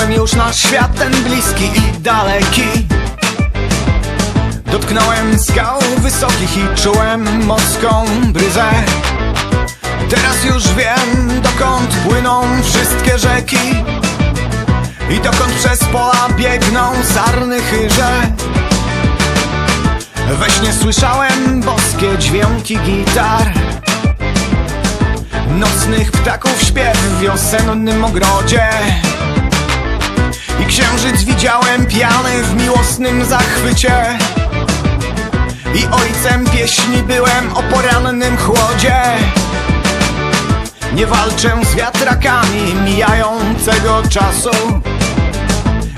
Patrzyłem już na świat ten bliski i daleki. Dotknąłem skał wysokich i czułem morską bryzę. Teraz już wiem, dokąd płyną wszystkie rzeki. I dokąd przez pola biegną sarny chyże We śnie słyszałem boskie dźwięki gitar. Nocnych ptaków śpiew w wiosennym ogrodzie I księżyc widziałem pijany w miłosnym zachwycie. I ojcem pieśni byłem o porannym chłodzie. Nie walczę z wiatrakami mijającego czasu.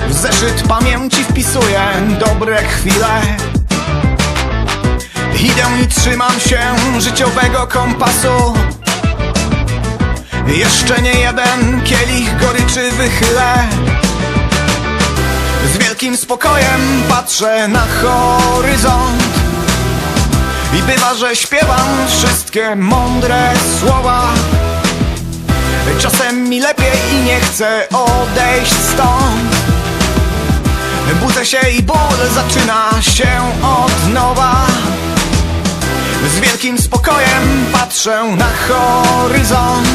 W zeszyt pamięci wpisuję dobre chwile. Idę i trzymam się życiowego kompasu. Jeszcze nie jeden kielich goryczy wychylę Z wielkim spokojem patrzę na horyzont. I bywa, że śpiewam wszystkie mądre słowa. Czasem mi lepiej i nie chcę odejść stąd. Budzę się i ból zaczyna się od nowa. Z wielkim spokojem patrzę na horyzont.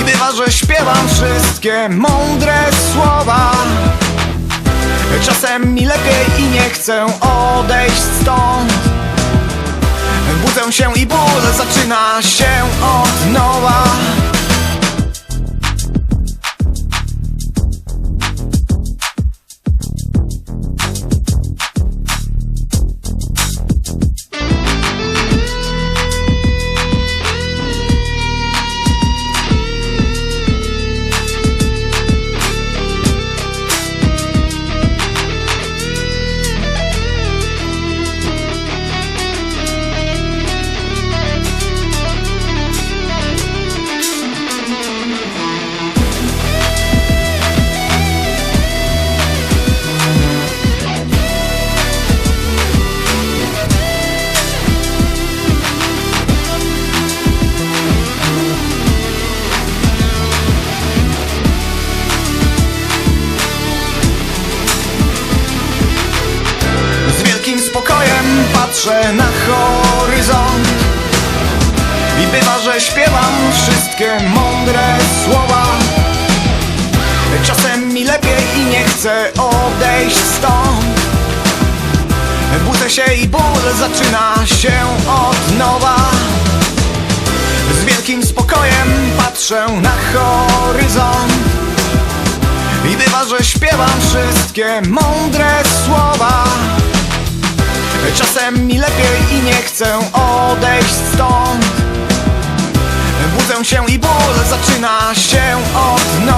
I bywa, że śpiewam wszystkie mądre słowa Czasem mi lepiej i nie chcę odejść stąd. Budzę się i ból zaczyna się od nowa patrzę na horyzont I bywa, że śpiewam wszystkie mądre słowa. Czasem mi lepiej i nie chcę odejść stąd. Budzę się i ból zaczyna się od nowa. Z wielkim spokojem patrzę na horyzont i bywa, że śpiewam wszystkie mądre słowa Czasem mi lepiej i nie chcę odejść stąd. Budzę się i ból zaczyna się od nowa